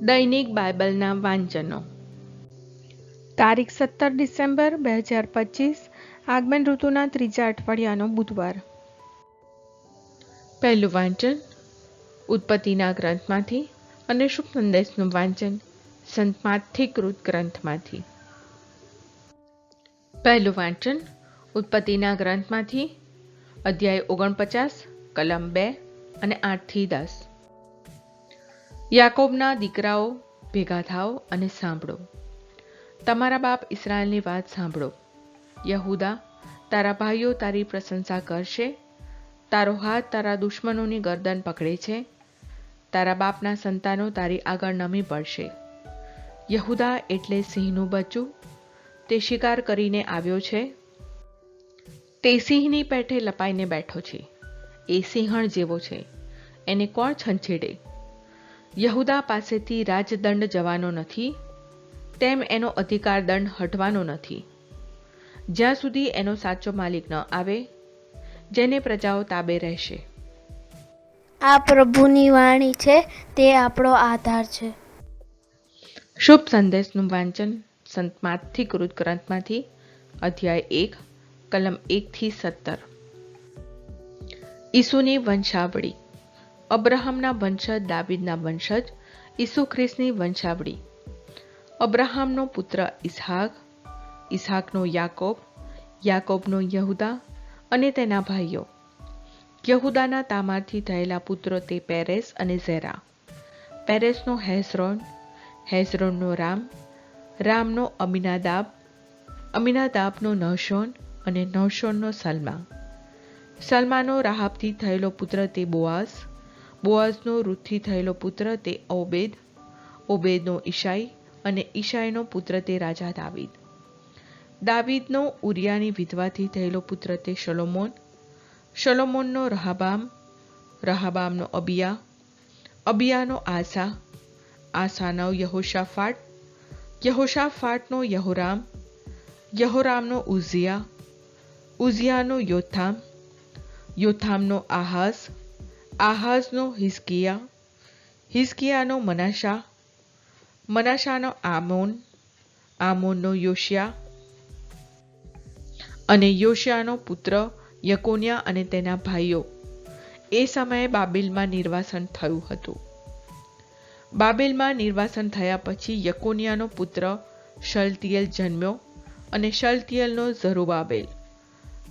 દૈનિક બાઇબલના વાંચનો. તારીખ સત્તર ડિસેમ્બર બે હજાર પચીસ, આગમન ઋતુના ત્રીજા અઠવાડિયાનો બુધવાર. પહેલું વાંચન, ઉત્પત્તિના ગ્રંથમાંથી અને શુભ સંદેશનું વાંચન, સંત કૃત ગ્રંથમાંથી. પહેલું વાંચન, ઉત્પત્તિના ગ્રંથમાંથી, અધ્યાય ઓગણપચાસ, કલમ બે અને આઠથી દસ. યાકોબના દીકરાઓ ભેગા થાઓ અને સાંભળો. તમારા બાપ ઇસરાયલની વાત સાંભળો. યહુદા, તારા ભાઈઓ તારી પ્રશંસા કરશે. તારો હાથ તારા દુશ્મનોની ગરદન પકડે છે. તારા બાપના સંતાનો તારી આગળ નમી પડશે. યહુદા એટલે સિંહનું બચ્ચું. તે શિકાર કરીને આવ્યો છે. તે સિંહની પેઠે લપાઈને બેઠો છે. એ સિંહણ જેવો છે. એને કોણ છંછેડે? યહૂદા પાસેથી રાજદંડ જવાનો નથી તેમ એનો અધિકાર દંડ હટવાનો નથી. જ્યાં સુધી એનો સાચો માલિક ન આવે જેને પ્રજાઓ તાબે રહેશે. આ પ્રભુની વાણી છે તે આપણો આધાર છે. શુભ સંદેશનું વાંચન સંત માથી કૃત ગ્રંથમાંથી અધ્યાય એક કલમ એકથી સત્તર. ઈસુની વંશાવળી. અબ્રાહમના વંશજ, દાવિદના વંશજ, ઈસુ ખ્રિસ્તની વંશાવળી. અબ્રાહમનો પુત્ર ઇસહાક ઇસહાકનો યાકોબ, યાકોબનો યહુદા અને તેના ભાઈઓ. યહુદાના તામારથી થયેલા પુત્રો તે પેરેસ અને ઝેરા. પેરેસનો હેઝરોન, હેઝરોનનો રામ, રામનો અમિનાદાબ, અમિનાદાબનો નહશોન અને નહશોનનો સલમા. સલમાનો રાહાબથી થયેલો પુત્ર તે બોઆઝ બોઆઝનો રૂથથી થયેલો પુત્ર તે ઓબેદ, ઓબેદનો ઈશાઈ અને ઈશાઈનો પુત્ર તે રાજા દાવીદ. દાવીદનો ઉરિયાની વિધવાથી થયેલો પુત્ર તે શલોમોન. શલોમોનનો રહાબામ, રહાબામનો અબિયા, અબિયાનો આસા, આસાનો યહોશાફાટ, યહોશાફાટનો યહોરામ, યહોરામનો ઉઝિયા, ઉઝિયાનો યોથામ, યોથામનો આહાઝ આહાઝનો હિસ્કિયા હિસ્કિયાનો મનાશા. મનાશાનો આમોન. આમોનનો યોશિયા. અને યોશિયાનો પુત્ર યકોન્યા અને તેના ભાઈઓ. એ સમયે બાબેલમાં નિર્વાસન થયું હતું. બાબેલમાં નિર્વાસન થયા પછી યકોનિયાનો પુત્ર શલતિયેલ જન્મ્યો અને શલ્તિયલનો ઝરુબાબેલ.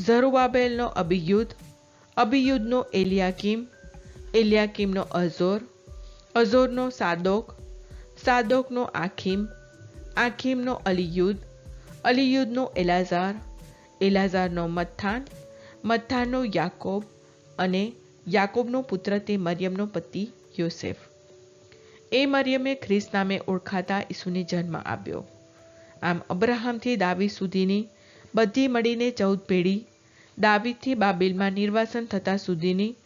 ઝરુબાબેલનો અબિયુદ અબિયુદનો એલિયાકીમ એલિયાકીમનો અઝોર, અઝોરનો સાદોક, સાદોકનો આખીમ, આખીમનો અલિયુદ, અલિયુદનો એલાઝાર, એલાઝારનો મથાન, મથાનનો યાકોબ અને યાકોબનો પુત્ર તે મરિયમનો પતિ યોસેફ. એ મરિયમે ખ્રિસ્ત નામે ઓળખાતા ઈસુને જન્મ આપ્યો. આમ અબ્રાહમથી દાવી સુધીની બધી મળીને ચૌદ પેઢી, દાવીદથી બાબેલમાં નિર્વાસન થતા સુધીની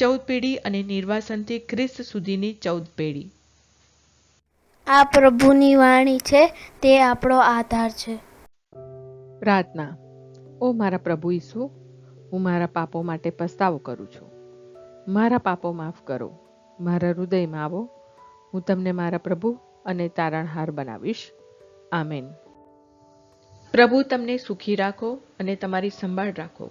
ચૌદ પેઢી અને નિર્વાસનથી ખ્રિસ્ત સુધીની ચૌદ પેઢી. આ પ્રભુની વાણી છે તે આપણો આધાર છે. પ્રાર્થના. ઓ મારા પ્રભુ ઈસુ હું મારા પાપો માટે પસ્તાવો કરું છું. મારા પાપો માફ કરો. મારા હૃદયમાં આવો. હું તમને મારા પ્રભુ અને તારણહાર બનાવીશ. આમેન. પ્રભુ તમને સુખી રાખો અને તમારી સંભાળ રાખો.